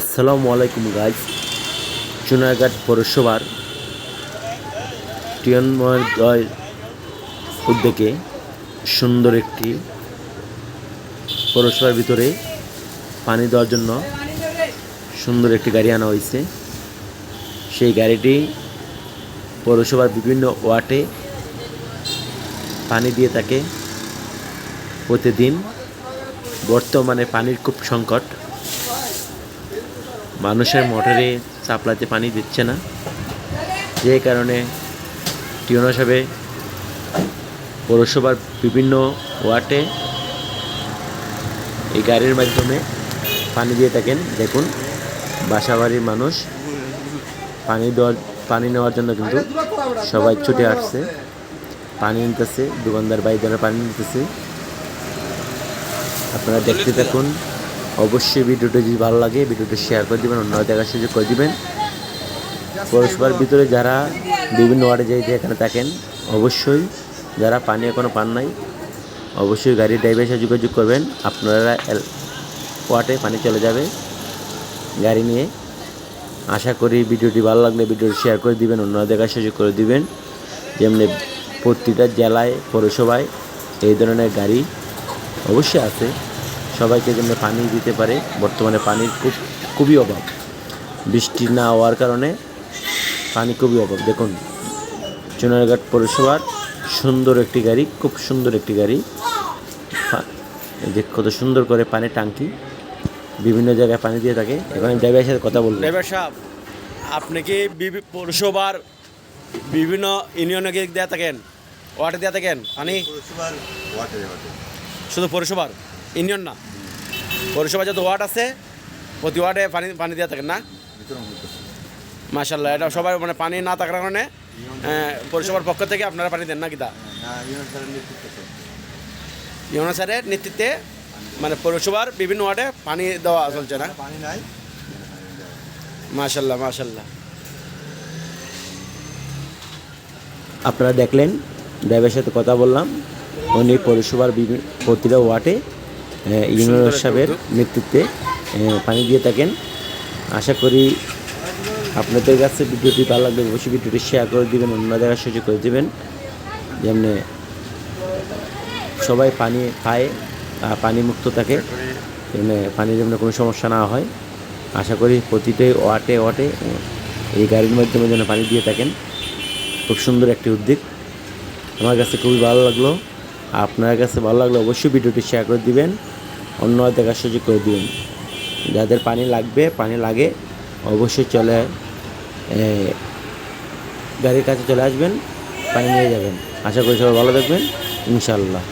আসসালামু আলাইকুম গাইজ চুনারঘাট পৌরসভার টিয়নময় উদ্যোগে সুন্দর একটি পৌরসভার ভিতরে পানি দেওয়ার জন্য সুন্দর একটি গাড়ি আনা হয়েছে। সেই গাড়িটি পৌরসভার বিভিন্ন ওয়ার্ডে পানি দিয়ে থাকে। প্রতিদিন বর্তমানে পানির খুব সংকট। মানুষের মোটরে চাপলাতে পানি দিচ্ছে না। যে কারণে টিউনা সাহেবে পৌরসভার বিভিন্ন ওয়ার্ডে এই গাড়ির মাধ্যমে পানি দিয়ে থাকেন। দেখুন, বাসাবাড়ির মানুষ পানি দেওয়ার, পানি নেওয়ার জন্য কিন্তু সবাই ছুটে আসছে। পানি নিতেছে, দোকানদার বাইদারা পানি নিতেছে। আপনারা দেখতে থাকুন। অবশ্যই ভিডিওটা যদি ভালো লাগে, ভিডিওটা শেয়ার করে দিবেন অন্য দেখার সুযোগ করে দিবেন। পৌরসভার ভিতরে যারা বিভিন্ন ওয়ার্ডে যাই এখানে থাকেন, অবশ্যই যারা পানি এখনও পান নাই, অবশ্যই গাড়ির ড্রাইভারের সাথে যোগাযোগ করবেন। আপনারা ওয়ার্ডে পানি চলে যাবে, গাড়ি নিয়ে। আশা করি ভিডিওটি ভালো লাগলে ভিডিওটি শেয়ার করে দিবেন অন্য দেখার সুযোগ করে দিবেন। যেমনি প্রতিটা জেলায়, পৌরসভায় এই ধরনের গাড়ি অবশ্যই আছে। সবাইকে যেন পানি দিতে পারে। বর্তমানে পানির খুব খুবই অভাব। বৃষ্টি না হওয়ার কারণে পানি খুবই অভাব। দেখুন চুনারঘাট পৌরসভার সুন্দর একটি গাড়ি খুব সুন্দর একটি গাড়ি। যে কত সুন্দর করে পানির টাঙ্কি বিভিন্ন জায়গায় পানি দিয়ে থাকে। এখন আমি ড্রাইভারের সাথে কথা বলব। ড্রাইভার সাহেব আপনি কি পৌরসভার বিভিন্ন ইউনিয়নে গিয়ে দেওয়া থাকেন? ওয়ার্ডে দেওয়া থাকেন? পানি? পৌরসভার ওয়াটারে ওয়াটারে শুধু পৌরসভার? ইউনিয়ন না। পৌরসভা যত ওয়ার্ড আছে, প্রতি ওয়ার্ডে পানি পানি দেওয়া থাকে না? মাশাল্লাহ এটা সবাই মানে পানি না থাকার কারণে পৌরসভার পক্ষ থেকে আপনারা পানি দেন না কিতা ইউনিয়ন স্যারের নেতৃত্বে মানে পৌরসভার বিভিন্ন ওয়ার্ডে পানি দেওয়া চলছে না? পানি নাই মাশাল্লাহ মাশাল্লাহ আপনারা দেখলেন, ড্রাইভারের সাথে কথা বললাম। উনি পৌরসভার প্রতিটা ওয়ার্ডে একটা সাহেবের নেতৃত্বে পানি দিয়ে থাকেন। আশা করি আপনাদের কাছে ভিডিওটি ভালো লাগলে অবশ্যই ভিডিওটি শেয়ার করে দিবেন অন্য জায়গায় সুযোগ করে দেবেন। যেমনি সবাই পানি পায় পানি মুক্ত থাকে যেমনি পানির যেমন কোনো সমস্যা না হয়। আশা করি প্রতিটি ওয়াটে ওয়াটে এই গাড়ির মাধ্যমে যেন পানি দিয়ে থাকেন। খুব সুন্দর একটি উদ্যোগ। আমার কাছে খুবই ভালো লাগল। আপনার কাছে ভালো লাগলে অবশ্যই ভিডিওটি শেয়ার করে দিবেন। অন্য দেখার সুযোগ করে দিন যাদের পানি লাগবে, পানি লাগে, অবশ্যই চলে গাড়ির কাছে চলে আসবেন, পানি নিয়ে যাবেন। আশা করি সবাই ভালো থাকবেন ইনশাল্লাহ